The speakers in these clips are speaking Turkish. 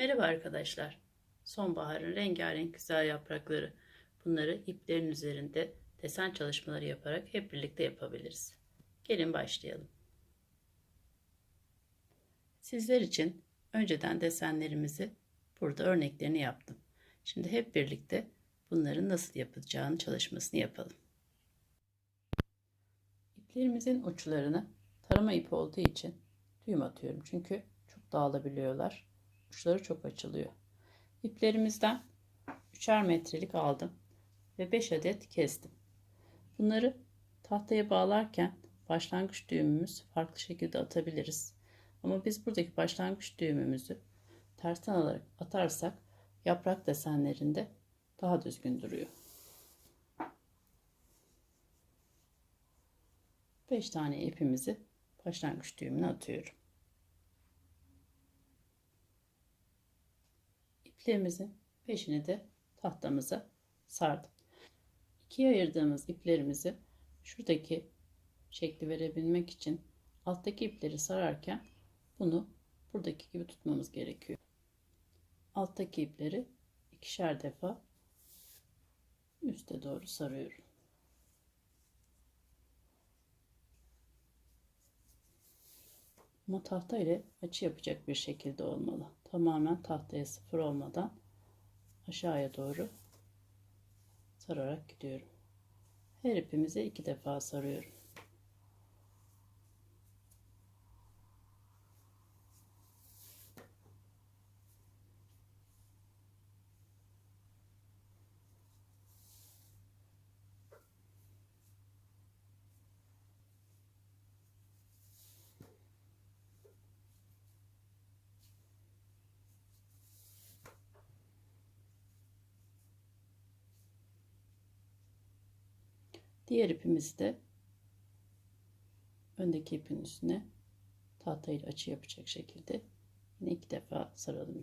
Merhaba arkadaşlar. Sonbaharın rengarenk güzel yaprakları. Bunları iplerin üzerinde desen çalışmaları yaparak hep birlikte yapabiliriz. Gelin başlayalım. Sizler için önceden desenlerimizi burada örneklerini yaptım. Şimdi hep birlikte bunların nasıl yapılacağını çalışmasını yapalım. İplerimizin uçlarını tarama ipi olduğu için düğüm atıyorum. Çünkü çok dağılabiliyorlar. Uçları çok açılıyor. İplerimizden 3'er metrelik aldım ve 5 adet kestim. Bunları tahtaya bağlarken başlangıç düğümümüz farklı şekilde atabiliriz. Ama biz buradaki başlangıç düğümümüzü tersten alarak atarsak yaprak desenlerinde daha düzgün duruyor. 5 tane ipimizi başlangıç düğümüne atıyorum. İplerimizin peşini de tahtamıza sardım. İkiye ayırdığımız iplerimizi şuradaki şekli verebilmek için alttaki ipleri sararken bunu buradaki gibi tutmamız gerekiyor. Alttaki ipleri ikişer defa üste doğru sarıyorum. Ama tahta ile açı yapacak bir şekilde olmalı. Tamamen tahtaya sıfır olmadan aşağıya doğru sararak gidiyorum. Her ipimize iki defa sarıyorum. Diğer ipimizi de öndeki ipin üstüne tahtayla açı yapacak şekilde yine iki defa saralım.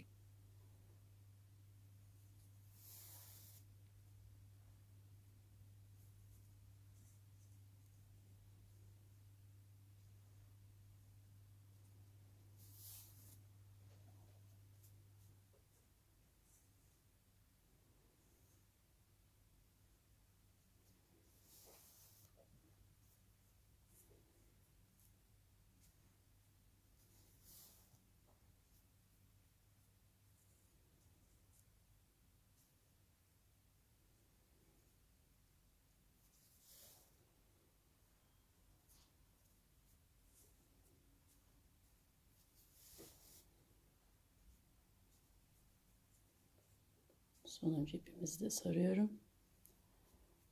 Sonuncu ipimizi de sarıyorum.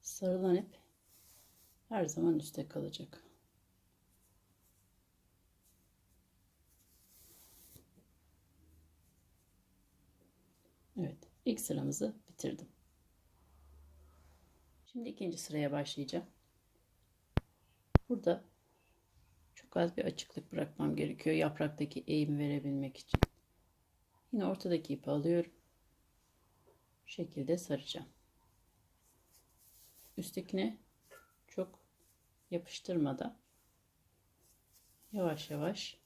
Sarılan ip her zaman üstte kalacak. Evet, ilk sıramızı bitirdim. Şimdi ikinci sıraya başlayacağım. Burada çok az bir açıklık bırakmam gerekiyor yapraktaki eğimi verebilmek için. Yine ortadaki ipi alıyorum şekilde saracağım. Üsttekine çok yapıştırmadan yavaş yavaş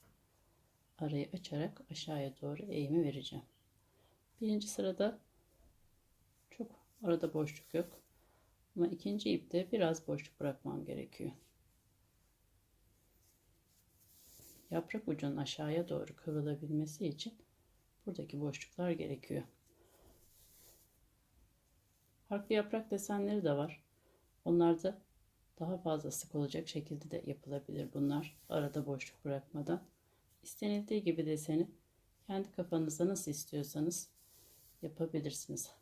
arayı açarak aşağıya doğru eğimi vereceğim. Birinci sırada çok arada boşluk yok. Ama ikinci ipte biraz boşluk bırakmam gerekiyor. Yaprak ucunun aşağıya doğru kıvrılabilmesi için buradaki boşluklar gerekiyor. Farklı yaprak desenleri de var. Onlar da daha fazla sık olacak şekilde de yapılabilir bunlar. Arada boşluk bırakmadan. İstenildiği gibi deseni kendi kafanızda nasıl istiyorsanız yapabilirsiniz.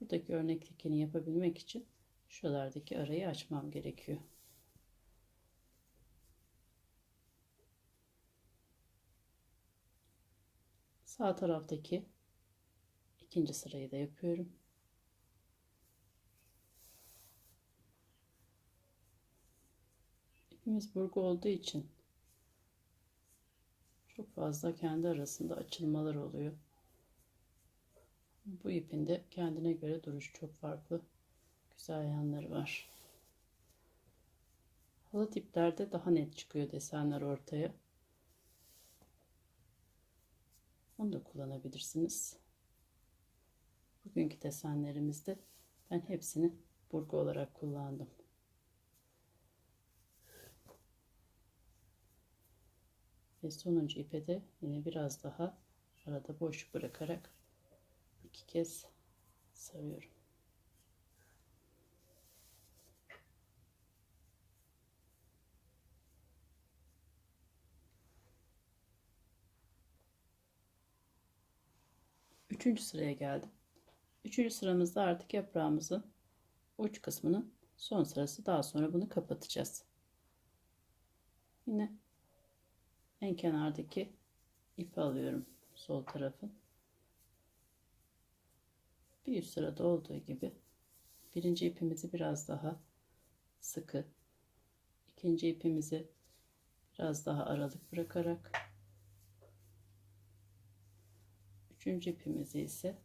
Buradaki örneklikini yapabilmek için şuralardaki arayı açmam gerekiyor. Sağ taraftaki İkinci sırayı da yapıyorum. İpimiz burgu olduğu için çok fazla kendi arasında açılmalar oluyor. Bu ipin de kendine göre duruş çok farklı. Güzel yanları var. Halı tiplerde daha net çıkıyor desenler ortaya. Onu da kullanabilirsiniz. Bugünkü desenlerimizde ben hepsini burgu olarak kullandım. Ve sonuncu ipe de yine biraz daha arada boş bırakarak iki kez sarıyorum. Üçüncü sıraya geldim. Üçüncü sıramızda artık yaprağımızın uç kısmının son sırası. Daha sonra bunu kapatacağız. Yine en kenardaki ipi alıyorum sol tarafın. Bir üst sırada olduğu gibi birinci ipimizi biraz daha sıkı, ikinci ipimizi biraz daha aralık bırakarak üçüncü ipimizi ise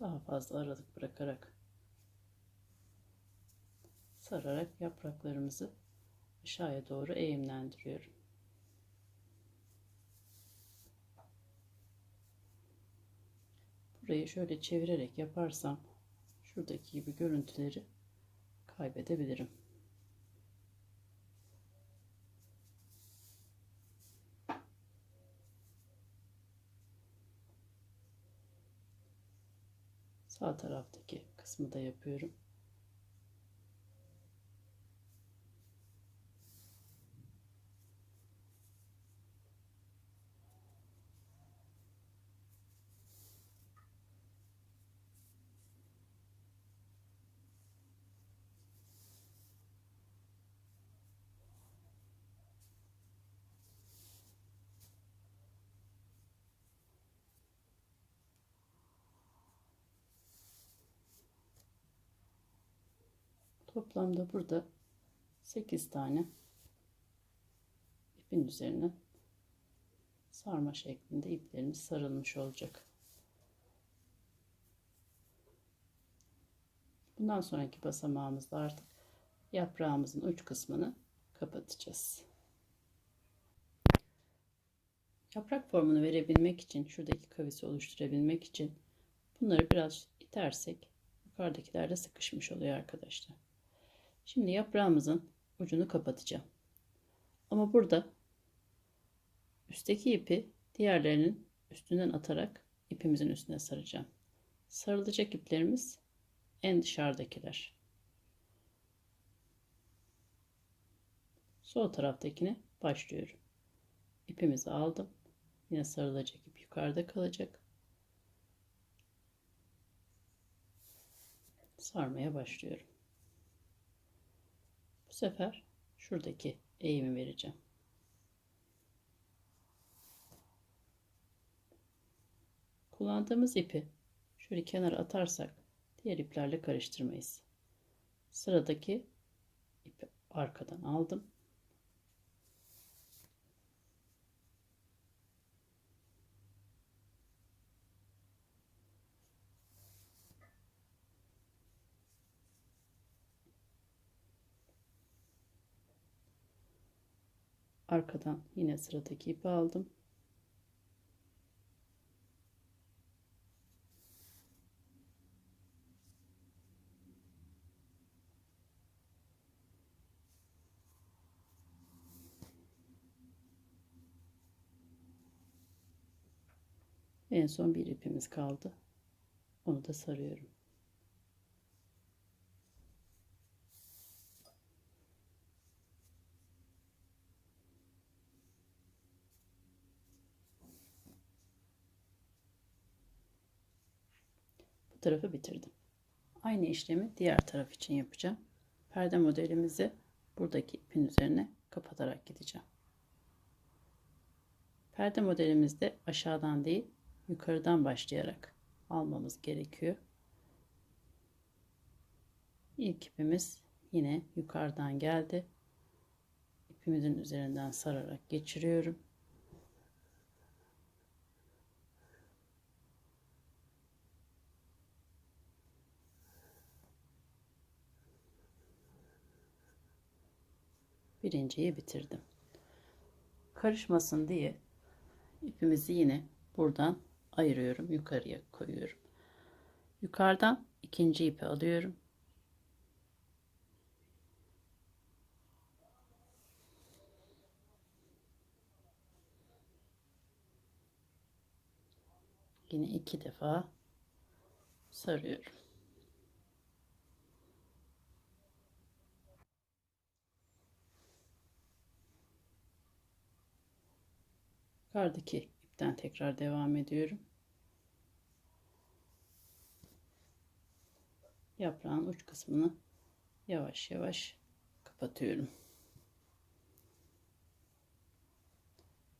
daha fazla aralık bırakarak sararak yapraklarımızı aşağıya doğru eğimlendiriyorum. Burayı şöyle çevirerek yaparsam şuradaki gibi görüntüleri kaybedebilirim. Sağ taraftaki kısmı da yapıyorum. Toplamda burada 8 tane ipin üzerine sarma şeklinde iplerimiz sarılmış olacak. Bundan sonraki basamağımızda artık yaprağımızın uç kısmını kapatacağız. Yaprak formunu verebilmek için, şuradaki kavisi oluşturabilmek için bunları biraz itersek yukarıdakiler de sıkışmış oluyor arkadaşlar. Şimdi yaprağımızın ucunu kapatacağım. Ama burada üstteki ipi diğerlerinin üstünden atarak ipimizin üstüne saracağım. Sarılacak iplerimiz en dışarıdakiler. Sol taraftakine başlıyorum. İpimizi aldım. Yine sarılacak ip yukarıda kalacak. Sarmaya başlıyorum. Sefer şuradaki eğimi vereceğim. Kullandığımız ipi şöyle kenara atarsak diğer iplerle karıştırmayız. Sıradaki ipi arkadan aldım. Arkadan yine sıradaki ipi aldım. En son bir ipimiz kaldı. Onu da sarıyorum. Bu tarafı bitirdim. Aynı işlemi diğer taraf için yapacağım. Perde modelimizi buradaki ipin üzerine kapatarak gideceğim. Perde modelimizde aşağıdan değil yukarıdan başlayarak almamız gerekiyor. İlk ipimiz yine yukarıdan geldi. İpimizin üzerinden sararak geçiriyorum. Birinciyi bitirdim. Karışmasın diye ipimizi yine buradan ayırıyorum. Yukarıya koyuyorum. Yukarıdan ikinci ipi alıyorum. Yine iki defa sarıyorum. Yukarıdaki ipten tekrar devam ediyorum. Yaprağın uç kısmını yavaş yavaş kapatıyorum.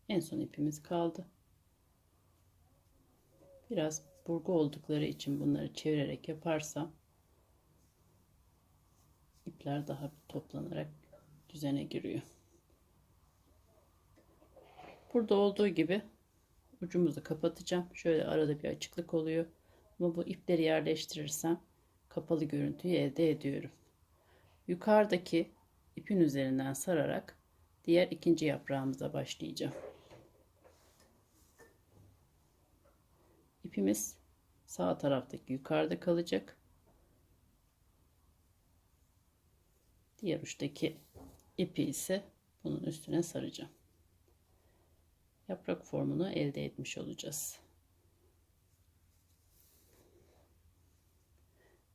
En son ipimiz kaldı. Biraz burgu oldukları için bunları çevirerek yaparsam ipler daha toplanarak düzene giriyor. Burada olduğu gibi ucumuzu kapatacağım. Şöyle arada bir açıklık oluyor. Ama bu ipleri yerleştirirsem kapalı görüntüyü elde ediyorum. Yukarıdaki ipin üzerinden sararak diğer ikinci yaprağımıza başlayacağım. İpimiz sağ taraftaki yukarıda kalacak. Diğer uçtaki ipi ise bunun üstüne saracağım. Yaprak formunu elde etmiş olacağız.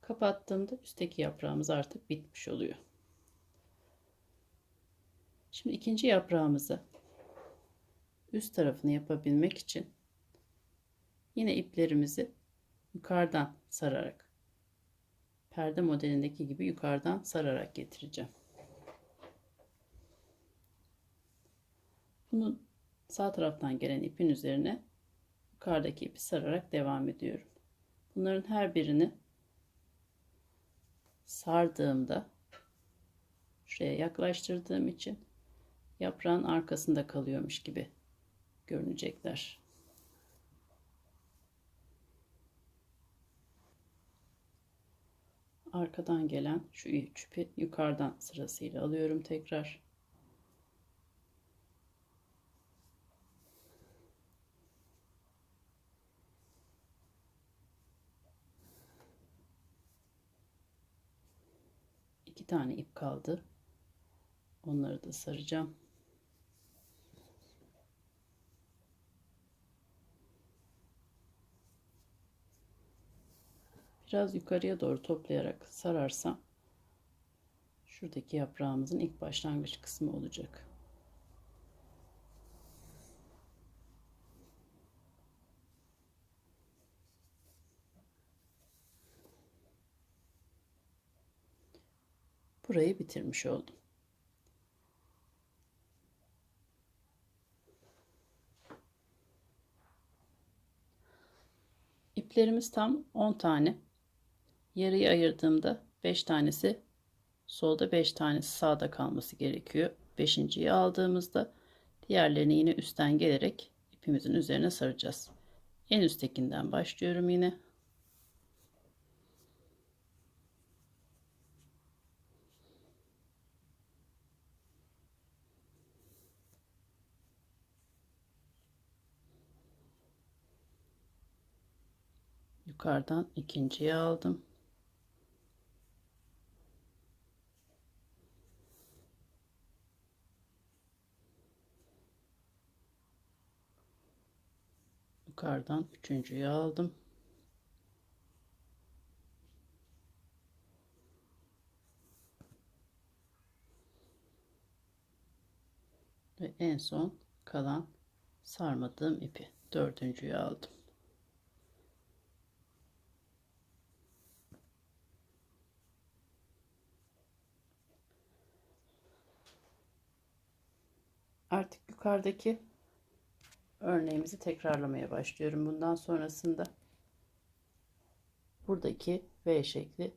Kapattığımda üstteki yaprağımız artık bitmiş oluyor. Şimdi ikinci yaprağımızı üst tarafını yapabilmek için Yine iplerimizi yukarıdan sararak perde modelindeki gibi yukarıdan sararak getireceğim. Bunu sağ taraftan gelen ipin üzerine yukarıdaki ipi sararak devam ediyorum. Bunların her birini sardığımda şuraya yaklaştırdığım için yaprağın arkasında kalıyormuş gibi görünecekler. arkadan gelen şu üç ipi yukarıdan sırasıyla alıyorum tekrar. İki tane ip kaldı. Onları da saracağım. biraz yukarıya doğru toplayarak sararsam şuradaki yaprağımızın ilk başlangıç kısmı olacak. Burayı bitirmiş oldum. İplerimiz tam 10 tane. Yarıyı ayırdığımda 5 tanesi solda 5 tanesi sağda kalması gerekiyor. 5.yi aldığımızda diğerlerini yine üstten gelerek ipimizin üzerine saracağız. En üsttekinden başlıyorum yine. Yukarıdan ikinciyi aldım. yukarıdan üçüncüyü aldım. Ve en son kalan sarmadığım ipi dördüncüyü aldım. Artık yukarıdaki örneğimizi tekrarlamaya başlıyorum. Bundan sonrasında buradaki V şekli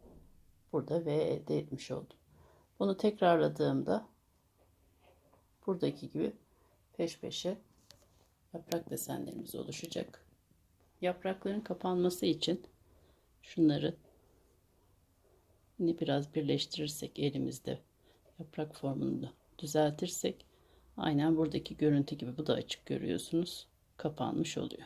burada V elde etmiş oldum. Bunu tekrarladığımda buradaki gibi peş peşe yaprak desenlerimiz oluşacak. Yaprakların kapanması için şunları yine biraz birleştirirsek elimizde yaprak formunu düzeltirsek Aynen buradaki görüntü gibi bu da açık görüyorsunuz. Kapanmış oluyor.